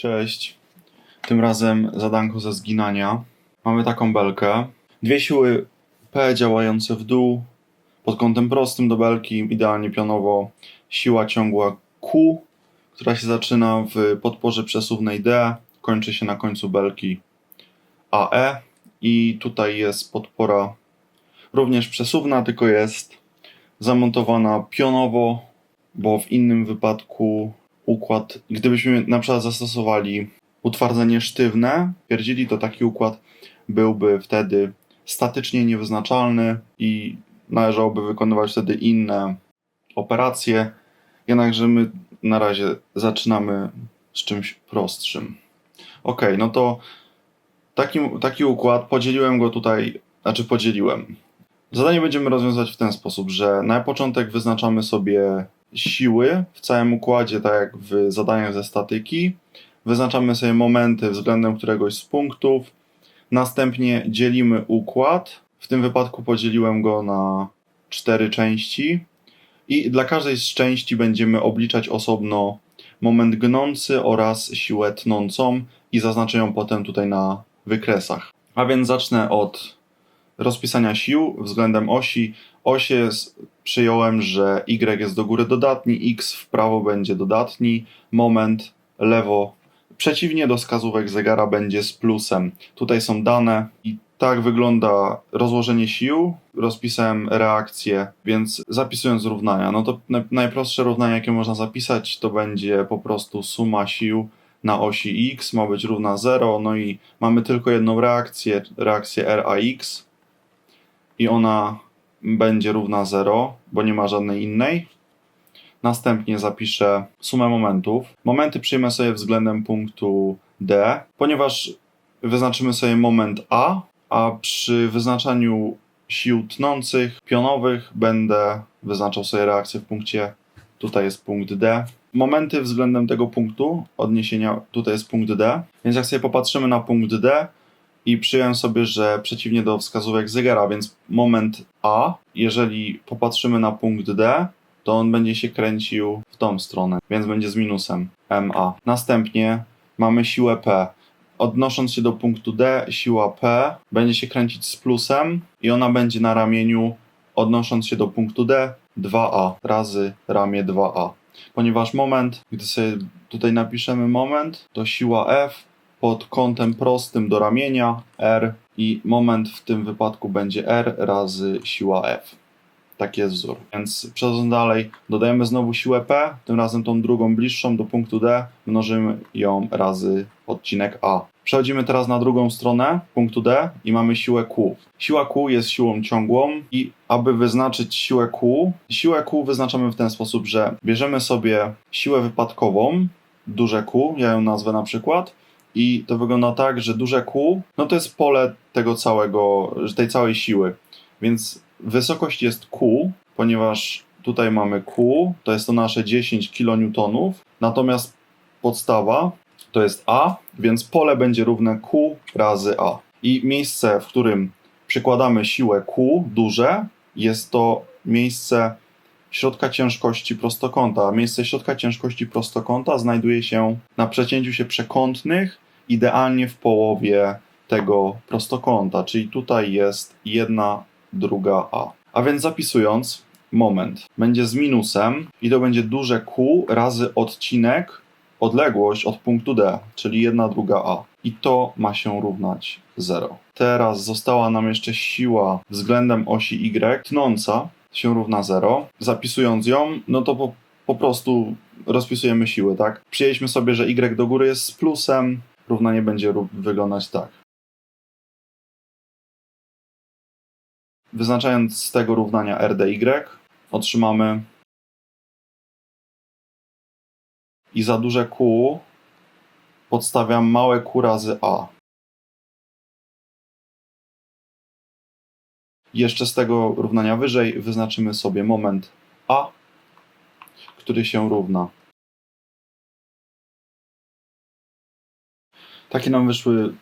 Cześć. Tym razem zadanko ze zginania. Mamy taką belkę. Dwie siły P działające w dół. Pod kątem prostym do belki, idealnie pionowo. Siła ciągła Q, która się zaczyna w podporze przesuwnej D, kończy się na końcu belki AE. I tutaj jest podpora również przesuwna, tylko jest zamontowana pionowo, bo w innym wypadku układ, gdybyśmy na przykład zastosowali utwardzenie sztywne, twierdzili, to taki układ byłby wtedy statycznie niewyznaczalny i należałoby wykonywać wtedy inne operacje. Jednakże my na razie zaczynamy z czymś prostszym. Ok, no to taki, taki układ podzieliłem go tutaj, znaczy podzieliłem. Zadanie będziemy rozwiązać w ten sposób, że na początek wyznaczamy sobie siły w całym układzie, tak jak w zadaniach ze statyki. Wyznaczamy sobie momenty względem któregoś z punktów. Następnie dzielimy układ. W tym wypadku podzieliłem go na cztery części. I dla każdej z części będziemy obliczać osobno moment gnący oraz siłę tnącą i zaznaczę ją potem tutaj na wykresach. A więc zacznę od rozpisania sił względem osi. Jest, przyjąłem, że y jest do góry dodatni, x w prawo będzie dodatni, moment lewo przeciwnie do wskazówek zegara będzie z plusem. Tutaj są dane i tak wygląda rozłożenie sił. Rozpisałem reakcję, więc zapisując równania, no to najprostsze równanie, jakie można zapisać, to będzie po prostu suma sił na osi x ma być równa 0, no i mamy tylko jedną reakcję, reakcję RAX i ona będzie równa 0, bo nie ma żadnej innej. Następnie zapiszę sumę momentów. Momenty przyjmę sobie względem punktu D, ponieważ wyznaczymy sobie moment A, a przy wyznaczaniu sił tnących, pionowych będę wyznaczał sobie reakcję w punkcie, tutaj jest punkt D. Momenty względem tego punktu odniesienia, tutaj jest punkt D, więc jak sobie popatrzymy na punkt D, i przyjąłem sobie, że przeciwnie do wskazówek zegara, więc moment A, jeżeli popatrzymy na punkt D, to on będzie się kręcił w tą stronę, więc będzie z minusem MA. Następnie mamy siłę P. Odnosząc się do punktu D, siła P będzie się kręcić z plusem i ona będzie na ramieniu, odnosząc się do punktu D, 2A razy ramię 2A. Ponieważ moment, gdy sobie tutaj napiszemy moment, to siła F pod kątem prostym do ramienia R i moment w tym wypadku będzie R razy siła F. Taki jest wzór. Więc przechodząc dalej, dodajemy znowu siłę P, tym razem tą drugą bliższą do punktu D, mnożymy ją razy odcinek A. Przechodzimy teraz na drugą stronę punktu D i mamy siłę Q. Siła Q jest siłą ciągłą i aby wyznaczyć siłę Q, siłę Q wyznaczamy w ten sposób, że bierzemy sobie siłę wypadkową, duże Q, ja ją nazwę na przykład, i to wygląda tak, że duże Q, no to jest pole tego całego, tej całej siły. Więc wysokość jest Q, ponieważ tutaj mamy Q, to jest to nasze 10 kN, natomiast podstawa to jest A, więc pole będzie równe Q razy A. I miejsce, w którym przykładamy siłę Q duże, jest to miejsce środka ciężkości prostokąta. Miejsce środka ciężkości prostokąta znajduje się na przecięciu się przekątnych, idealnie w połowie tego prostokąta, czyli tutaj jest jedna druga A. A więc zapisując, moment będzie z minusem i to będzie duże Q razy odcinek, odległość od punktu D, czyli jedna druga A. I to ma się równać 0. Teraz została nam jeszcze siła względem osi Y tnąca, się równa 0. Zapisując ją, no to po, po prostu rozpisujemy siły, tak? Przyjęliśmy sobie, że y do góry jest z plusem, równanie będzie wyglądać tak. Wyznaczając z tego równania RDY otrzymamy i za duże Q podstawiam małe Q razy A. Jeszcze z tego równania wyżej wyznaczymy sobie moment A, który się równa. Takie nam wyszły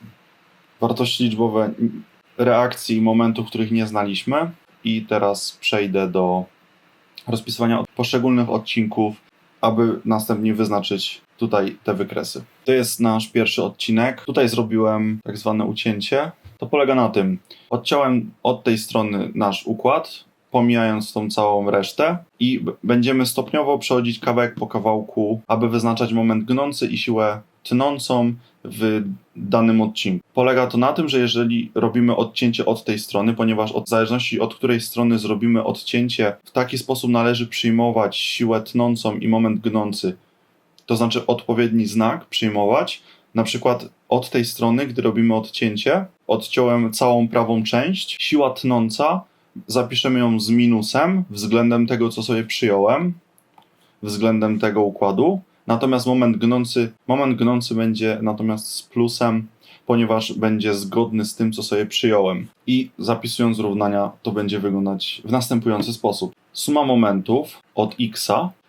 wartości liczbowe reakcji i momentów, których nie znaliśmy. I teraz przejdę do rozpisywania poszczególnych odcinków, aby następnie wyznaczyć tutaj te wykresy. To jest nasz pierwszy odcinek. Tutaj zrobiłem tak zwane ucięcie. To polega na tym, odciąłem od tej strony nasz układ, pomijając tą całą resztę i będziemy stopniowo przechodzić kawałek po kawałku, aby wyznaczać moment gnący i siłę tnącą w danym odcinku. Polega to na tym, że jeżeli robimy odcięcie od tej strony, ponieważ od zależności od której strony zrobimy odcięcie, w taki sposób należy przyjmować siłę tnącą i moment gnący, to znaczy odpowiedni znak przyjmować. Na przykład od tej strony, gdy robimy odcięcie, odciąłem całą prawą część, siła tnąca, zapiszemy ją z minusem względem tego, co sobie przyjąłem, względem tego układu. Natomiast moment gnący, moment gnący będzie natomiast z plusem, ponieważ będzie zgodny z tym, co sobie przyjąłem. I zapisując równania, to będzie wyglądać w następujący sposób. Suma momentów od x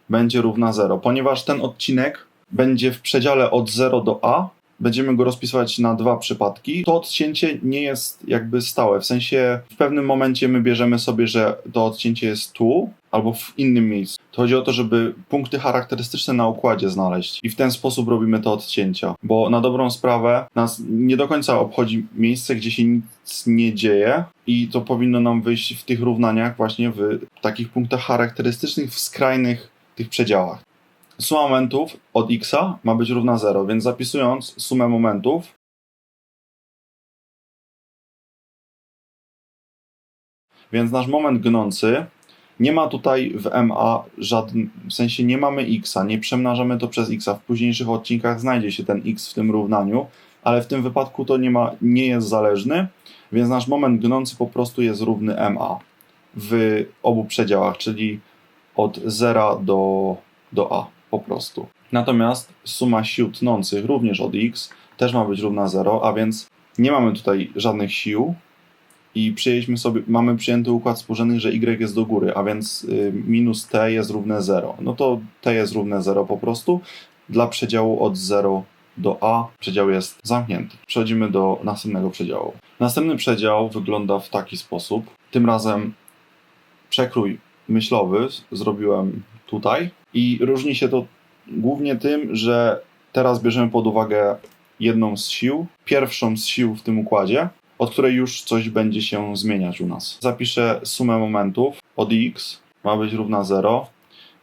będzie równa 0, ponieważ ten odcinek będzie w przedziale od 0 do a. Będziemy go rozpisywać na dwa przypadki. To odcięcie nie jest jakby stałe, w sensie w pewnym momencie my bierzemy sobie, że to odcięcie jest tu albo w innym miejscu. To chodzi o to, żeby punkty charakterystyczne na układzie znaleźć i w ten sposób robimy te odcięcia, bo na dobrą sprawę nas nie do końca obchodzi miejsce, gdzie się nic nie dzieje i to powinno nam wyjść w tych równaniach właśnie w takich punktach charakterystycznych w skrajnych tych przedziałach. Suma momentów od x ma być równa 0, więc zapisując sumę momentów, więc nasz moment gnący nie ma tutaj w MA żadnym, w sensie nie mamy x, nie przemnażamy to przez x. W późniejszych odcinkach znajdzie się ten x w tym równaniu, ale w tym wypadku to nie, ma, nie jest zależny, więc nasz moment gnący po prostu jest równy MA w obu przedziałach, czyli od 0 do, do A po prostu. Natomiast suma sił tnących również od x też ma być równa 0, a więc nie mamy tutaj żadnych sił i przyjęliśmy sobie, mamy przyjęty układ współrzędnych, że y jest do góry, a więc y, minus t jest równe 0. No to t jest równe 0 po prostu. Dla przedziału od 0 do a przedział jest zamknięty. Przechodzimy do następnego przedziału. Następny przedział wygląda w taki sposób. Tym razem przekrój myślowy zrobiłem tutaj i różni się to głównie tym, że teraz bierzemy pod uwagę jedną z sił, pierwszą z sił w tym układzie, od której już coś będzie się zmieniać u nas. Zapiszę sumę momentów od x, ma być równa 0,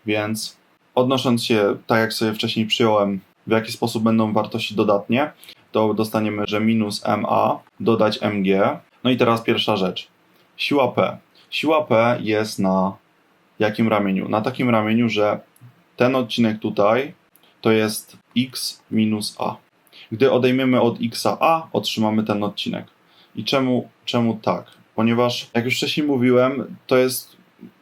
więc odnosząc się tak jak sobie wcześniej przyjąłem, w jaki sposób będą wartości dodatnie, to dostaniemy, że minus ma dodać mg. No i teraz pierwsza rzecz. Siła P. Siła P jest na jakim ramieniu? Na takim ramieniu, że ten odcinek tutaj to jest x minus a. Gdy odejmiemy od x a, otrzymamy ten odcinek. I czemu, czemu tak? Ponieważ, jak już wcześniej mówiłem, to jest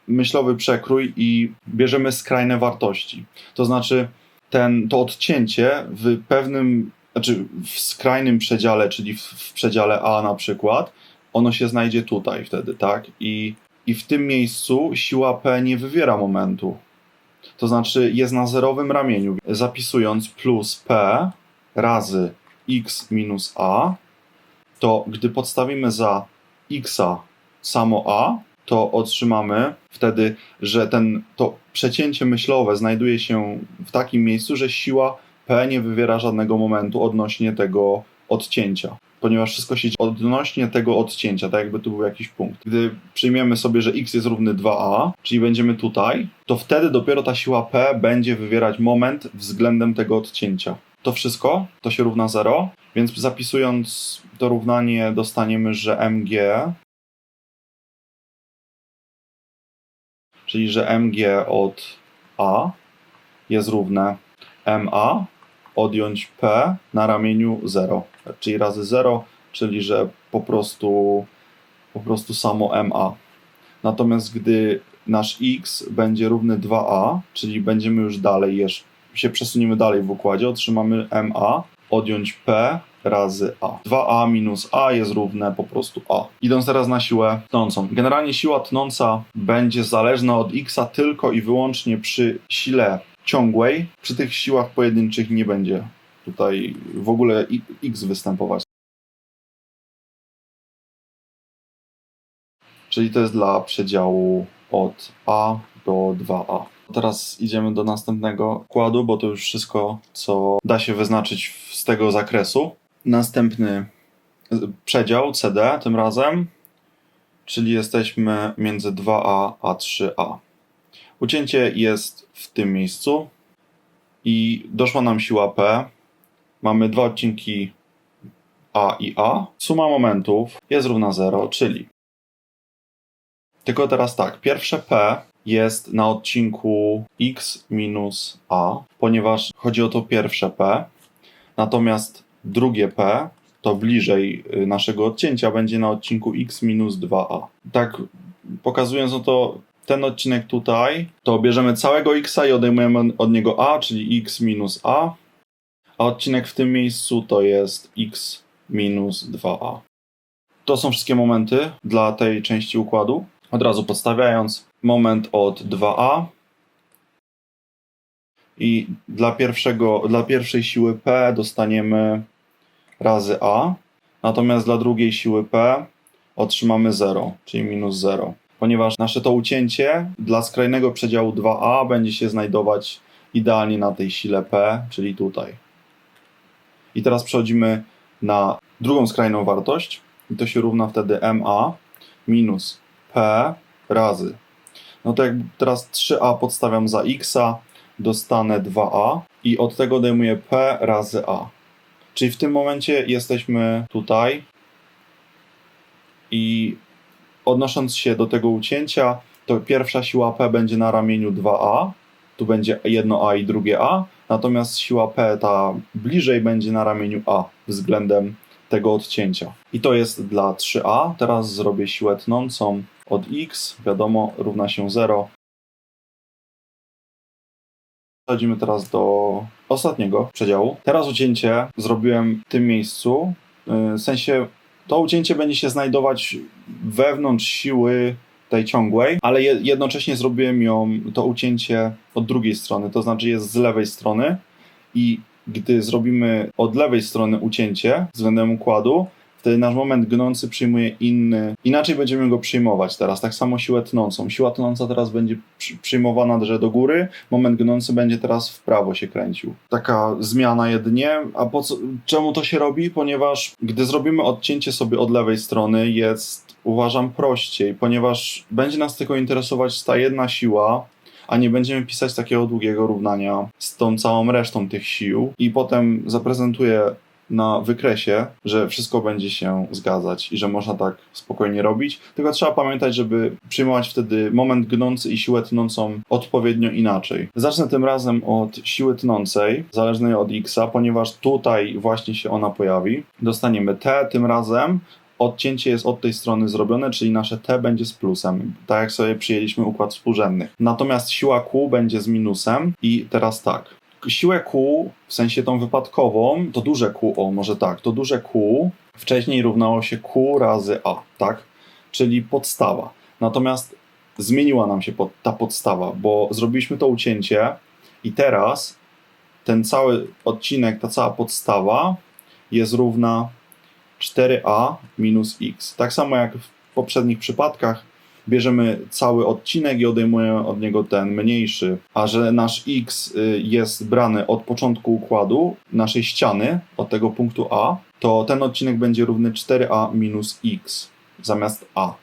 myślowy przekrój i bierzemy skrajne wartości. To znaczy, ten, to odcięcie w pewnym, znaczy w skrajnym przedziale, czyli w, w przedziale A na przykład, ono się znajdzie tutaj wtedy, tak? I, I w tym miejscu siła P nie wywiera momentu. To znaczy jest na zerowym ramieniu. Zapisując plus P razy x minus a, to gdy podstawimy za x samo a, to otrzymamy wtedy, że ten, to przecięcie myślowe znajduje się w takim miejscu, że siła P nie wywiera żadnego momentu odnośnie tego odcięcia. Ponieważ wszystko się dzieje odnośnie tego odcięcia, tak jakby tu był jakiś punkt. Gdy przyjmiemy sobie, że x jest równy 2a, czyli będziemy tutaj, to wtedy dopiero ta siła P będzie wywierać moment względem tego odcięcia. To wszystko, to się równa 0, więc zapisując to równanie dostaniemy, że mg, czyli że mg od a jest równe ma odjąć p na ramieniu 0, czyli razy 0, czyli że po prostu, po prostu samo ma. Natomiast gdy nasz x będzie równy 2a, czyli będziemy już dalej, jeszcze się przesuniemy dalej w układzie, otrzymamy ma odjąć p razy a. 2a minus a jest równe po prostu a. Idąc teraz na siłę tnącą. Generalnie siła tnąca będzie zależna od x tylko i wyłącznie przy sile ciągłej. Przy tych siłach pojedynczych nie będzie tutaj w ogóle x występować. Czyli to jest dla przedziału od a do 2a. Teraz idziemy do następnego układu, bo to już wszystko, co da się wyznaczyć z tego zakresu. Następny przedział CD tym razem, czyli jesteśmy między 2A a 3A. Ucięcie jest w tym miejscu i doszła nam siła P. Mamy dwa odcinki A i A. Suma momentów jest równa 0, czyli tylko teraz tak, pierwsze P jest na odcinku x minus a, ponieważ chodzi o to pierwsze P, natomiast drugie P to bliżej y, naszego odcięcia będzie na odcinku x minus 2a. Tak pokazując no to ten odcinek tutaj, to bierzemy całego x i odejmujemy od niego a, czyli x minus a, a odcinek w tym miejscu to jest x minus 2a. To są wszystkie momenty dla tej części układu. Od razu podstawiając moment od 2a i dla, pierwszego, dla pierwszej siły P dostaniemy razy a, natomiast dla drugiej siły P otrzymamy 0, czyli minus 0. Ponieważ nasze to ucięcie dla skrajnego przedziału 2a będzie się znajdować idealnie na tej sile P, czyli tutaj. I teraz przechodzimy na drugą skrajną wartość i to się równa wtedy ma minus p razy. No to jak teraz 3a podstawiam za x, dostanę 2a i od tego odejmuję p razy a. Czyli w tym momencie jesteśmy tutaj i odnosząc się do tego ucięcia, to pierwsza siła p będzie na ramieniu 2a, tu będzie jedno a i drugie a, natomiast siła p ta bliżej będzie na ramieniu a względem tego odcięcia. I to jest dla 3a. Teraz zrobię siłę tnącą od x, wiadomo, równa się 0. Przechodzimy teraz do ostatniego przedziału. Teraz ucięcie zrobiłem w tym miejscu. Yy, W sensie to ucięcie będzie się znajdować wewnątrz siły tej ciągłej, ale je- jednocześnie zrobiłem ją, to ucięcie od drugiej strony, to znaczy jest z lewej strony i gdy zrobimy od lewej strony ucięcie względem układu, nasz moment gnący przyjmuje inny, inaczej będziemy go przyjmować teraz. Tak samo siłę tnącą. Siła tnąca teraz będzie przy- przyjmowana że do góry, moment gnący będzie teraz w prawo się kręcił. Taka zmiana jedynie. A po co, czemu to się robi? Ponieważ gdy zrobimy odcięcie sobie od lewej strony, jest uważam prościej, ponieważ będzie nas tylko interesować ta jedna siła, a nie będziemy pisać takiego długiego równania z tą całą resztą tych sił i potem zaprezentuję na wykresie, że wszystko będzie się zgadzać i że można tak spokojnie robić. Tylko trzeba pamiętać, żeby przyjmować wtedy moment gnący i siłę tnącą odpowiednio inaczej. Zacznę tym razem od siły tnącej, zależnej od x, ponieważ tutaj właśnie się ona pojawi. Dostaniemy t tym razem. Odcięcie jest od tej strony zrobione, czyli nasze t będzie z plusem, tak jak sobie przyjęliśmy układ współrzędny. Natomiast siła Q będzie z minusem i teraz tak. Siłę Q, w sensie tą wypadkową, to duże Q, o może tak, to duże Q wcześniej równało się Q razy A, tak? Czyli podstawa. Natomiast zmieniła nam się pod, ta podstawa, bo zrobiliśmy to ucięcie i teraz ten cały odcinek, ta cała podstawa jest równa 4a minus x. Tak samo jak w poprzednich przypadkach bierzemy cały odcinek i odejmujemy od niego ten mniejszy, a że nasz x y, jest brany od początku układu naszej ściany, od tego punktu A, to ten odcinek będzie równy 4a minus x zamiast a.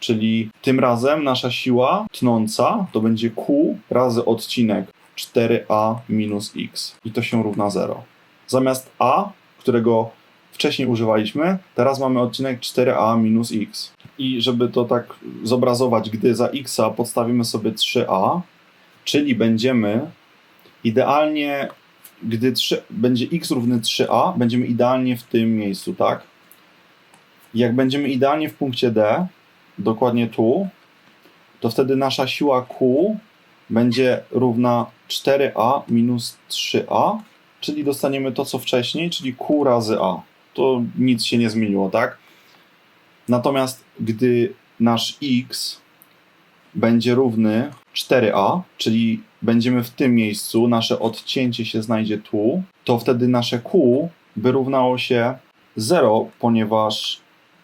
Czyli tym razem nasza siła tnąca to będzie q razy odcinek 4a minus x i to się równa 0. Zamiast a, którego wcześniej używaliśmy, teraz mamy odcinek 4a minus x. I żeby to tak zobrazować, gdy za x podstawimy sobie 3a, czyli będziemy idealnie, gdy 3, będzie x równy 3a, będziemy idealnie w tym miejscu, tak? Jak będziemy idealnie w punkcie D, dokładnie tu, to wtedy nasza siła Q będzie równa 4a minus 3a, czyli dostaniemy to co wcześniej, czyli Q razy a. To nic się nie zmieniło, tak? Natomiast gdy nasz x będzie równy 4a, czyli będziemy w tym miejscu, nasze odcięcie się znajdzie tu, to wtedy nasze q by równało się 0, ponieważ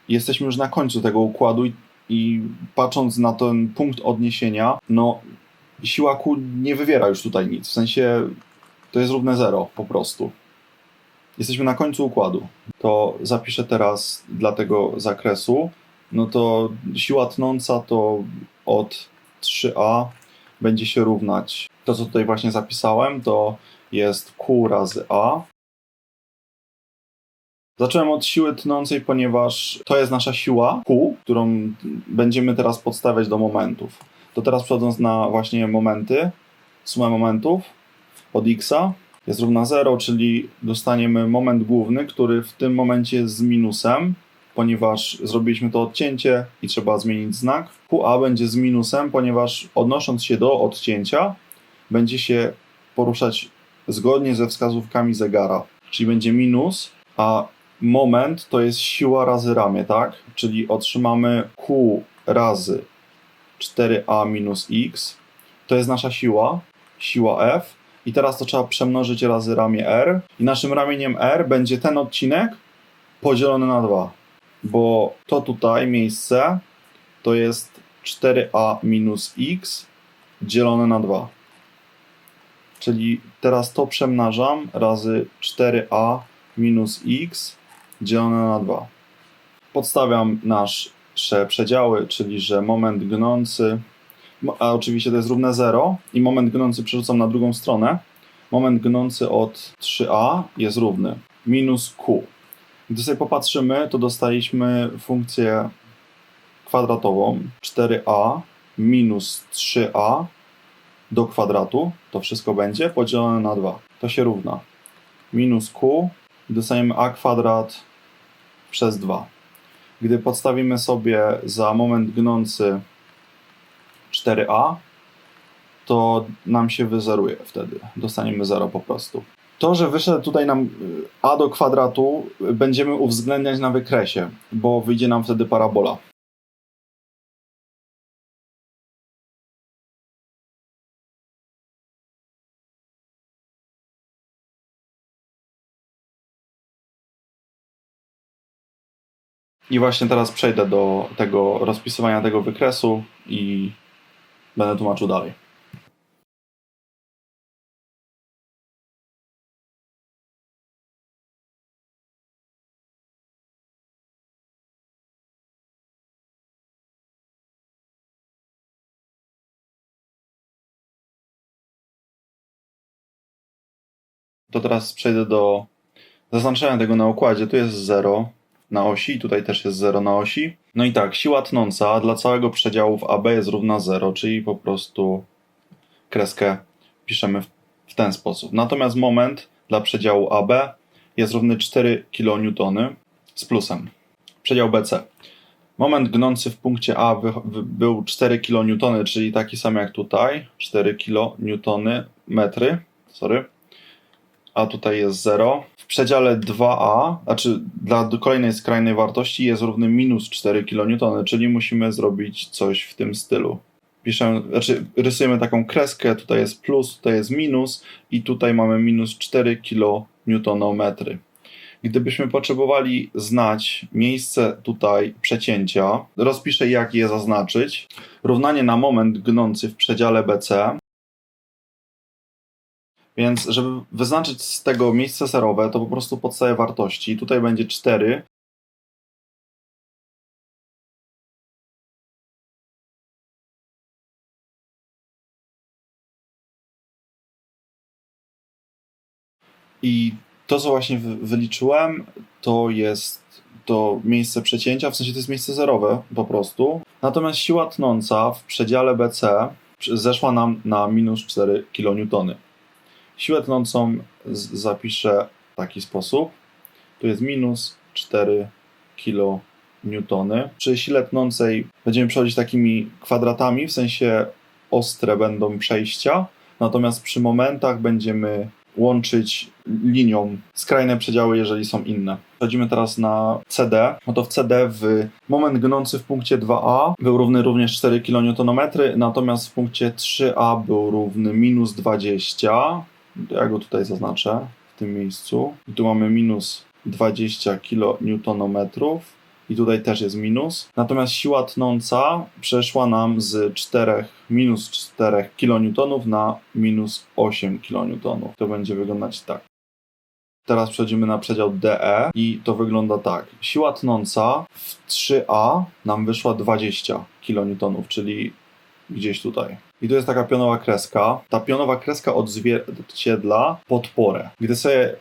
jesteśmy już na końcu tego układu i, i patrząc na ten punkt odniesienia, no siła Q nie wywiera już tutaj nic. W sensie to jest równe zero po prostu. Jesteśmy na końcu układu. To zapiszę teraz dla tego zakresu. No to siła tnąca to od 3a będzie się równać. To, co tutaj właśnie zapisałem, to jest Q razy A. Zacząłem od siły tnącej, ponieważ to jest nasza siła Q, którą będziemy teraz podstawiać do momentów. To teraz przechodząc na właśnie momenty, sumę momentów od x jest równa 0, czyli dostaniemy moment główny, który w tym momencie jest z minusem, ponieważ zrobiliśmy to odcięcie i trzeba zmienić znak. QA będzie z minusem, ponieważ odnosząc się do odcięcia, będzie się poruszać zgodnie ze wskazówkami zegara, czyli będzie minus, a moment to jest siła razy ramię, tak? Czyli otrzymamy Q razy 4a minus x, to jest nasza siła, siła F, i teraz to trzeba przemnożyć razy ramię R, i naszym ramieniem R będzie ten odcinek podzielony na 2, bo to tutaj miejsce to jest 4a minus x dzielone na 2. Czyli teraz to przemnażam razy 4a minus x dzielone na 2. Podstawiam nasze przedziały, czyli że moment gnący, a oczywiście to jest równe 0 i moment gnący przerzucam na drugą stronę. Moment gnący od 3a jest równy minus q. Gdy sobie popatrzymy, to dostaliśmy funkcję kwadratową 4a minus 3a do kwadratu, to wszystko będzie podzielone na 2. To się równa minus q i dostaniemy a kwadrat przez 2. Gdy podstawimy sobie za moment gnący 4a, to nam się wyzeruje wtedy. Dostaniemy 0 po prostu. To, że wyszedł tutaj nam y, a do kwadratu, będziemy uwzględniać na wykresie, bo wyjdzie nam wtedy parabola. I właśnie teraz przejdę do tego rozpisywania tego wykresu i będę tłumaczył dalej. To teraz przejdę do zaznaczenia tego na układzie. Tu jest 0 na osi, tutaj też jest 0 na osi. No i tak, siła tnąca dla całego przedziału w AB jest równa 0, czyli po prostu kreskę piszemy w, w ten sposób. Natomiast moment dla przedziału AB jest równy 4 kN z plusem. Przedział BC. Moment gnący w punkcie A wy, wy, był 4 kN, czyli taki sam jak tutaj, 4 kN metry, sorry. A tutaj jest 0 w przedziale 2a, znaczy dla kolejnej skrajnej wartości jest równy minus 4 kN, czyli musimy zrobić coś w tym stylu. Piszę, znaczy rysujemy taką kreskę, tutaj jest plus, tutaj jest minus i tutaj mamy minus 4 kN. Gdybyśmy potrzebowali znać miejsce tutaj przecięcia, rozpiszę jak je zaznaczyć. Równanie na moment gnący w przedziale BC więc, żeby wyznaczyć z tego miejsce serowe, to po prostu podstawię wartości. Tutaj będzie 4. I to, co właśnie wyliczyłem, to jest to miejsce przecięcia, w sensie to jest miejsce zerowe po prostu. Natomiast siła tnąca w przedziale BC zeszła nam na minus 4 kN. Siłę tnącą zapiszę w taki sposób. Tu jest minus 4 kN. Przy sile tnącej będziemy przechodzić takimi kwadratami, w sensie ostre będą przejścia, natomiast przy momentach będziemy łączyć linią skrajne przedziały, jeżeli są inne. Przechodzimy teraz na CD. No to w CD w moment gnący w punkcie 2A był równy również 4 kN, natomiast w punkcie 3A był równy minus 20 ja go tutaj zaznaczę w tym miejscu. I tu mamy minus 20 kN i tutaj też jest minus. Natomiast siła tnąca przeszła nam z 4, minus 4 kN na minus 8 kN. To będzie wyglądać tak. Teraz przechodzimy na przedział DE i to wygląda tak. Siła tnąca w 3A nam wyszła 20 kN, czyli gdzieś tutaj. I tu jest taka pionowa kreska. Ta pionowa kreska odzwierciedla podporę. Gdy sobie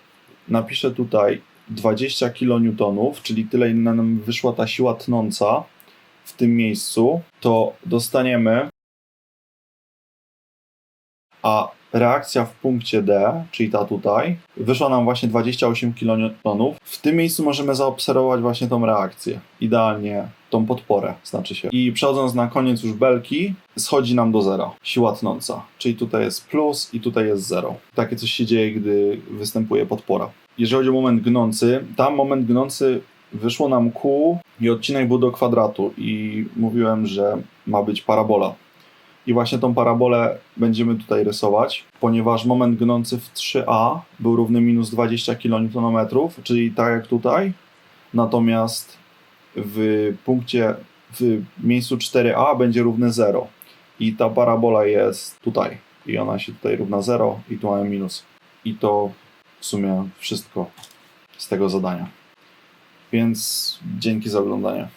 napiszę tutaj 20 kN, czyli tyle ile nam wyszła ta siła tnąca w tym miejscu, to dostaniemy a reakcja w punkcie D, czyli ta tutaj, wyszła nam właśnie 28 kN. W tym miejscu możemy zaobserwować właśnie tą reakcję. Idealnie tą podporę, znaczy się. I przechodząc na koniec już belki, schodzi nam do zera. Siła tnąca. Czyli tutaj jest plus i tutaj jest zero. Takie coś się dzieje, gdy występuje podpora. Jeżeli chodzi o moment gnący, tam moment gnący wyszło nam Q i odcinek był do kwadratu i mówiłem, że ma być parabola. I właśnie tą parabolę będziemy tutaj rysować, ponieważ moment gnący w 3A był równy minus 20 kN, czyli tak jak tutaj. Natomiast w punkcie, w miejscu 4A będzie równy 0. I ta parabola jest tutaj. I ona się tutaj równa 0 i tu mamy minus. I to w sumie wszystko z tego zadania. Więc dzięki za oglądanie.